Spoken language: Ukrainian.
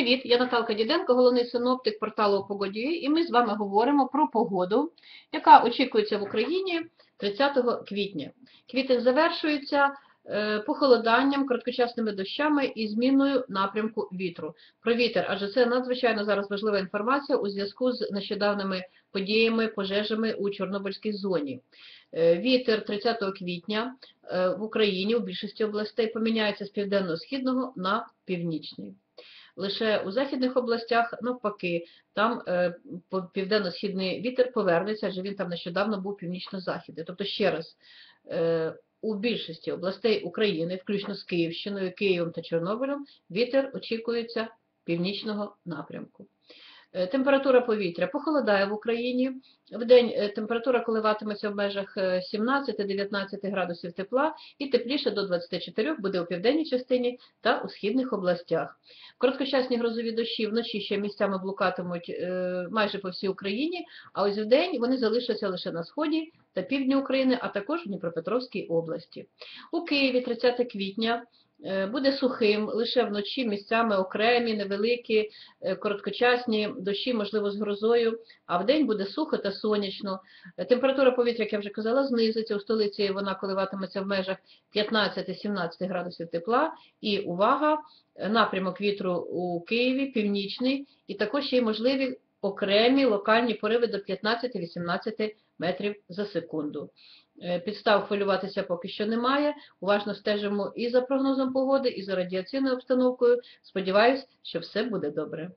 Привіт, я Наталка Діденко, головний синоптик порталу Погоді, і ми з вами говоримо про погоду, яка очікується в Україні 30 квітня. Квітень завершується е, похолоданням, короткочасними дощами і зміною напрямку вітру. Про вітер, адже це надзвичайно зараз важлива інформація у зв'язку з нещодавними подіями, пожежами у Чорнобильській зоні. Е, Вітер 30 квітня е, в Україні у більшості областей поміняється з південно-східного на північний. Лише у західних областях, навпаки, там е, південно-східний вітер повернеться, адже він там нещодавно був північно-західний. Тобто, ще раз, е, у більшості областей України, включно з Київщиною, Києвом та Чорнобилем, вітер очікується північного напрямку. Е, Температура повітря похолодає в Україні. Вдень е, температура коливатиметься в межах е, 17-19 градусів тепла і тепліше до 24 буде у південній частині та у східних областях. Короткочасні грозові дощі вночі ще місцями блукатимуть е, майже по всій Україні, а ось вдень вони залишаться лише на сході та півдні України, а також в Дніпропетровській області. У Києві 30 квітня е, буде сухим, лише вночі місцями окремі, невеликі, е, короткочасні дощі, можливо, з грозою, а вдень буде сухо та сонячно. Е, Температура повітря, як я вже казала, знизиться. У столиці вона коливатиметься в межах 15-17 градусів тепла. І увага, е, напрямок вітру у Києві північний, і також ще й можливі окремі локальні пориви до 15-18 метрів за секунду. Е, Підстав хвилюватися поки що немає. Уважно стежимо і за прогнозом погоди, і за радіаційною обстановкою. Сподіваюсь, що все буде добре.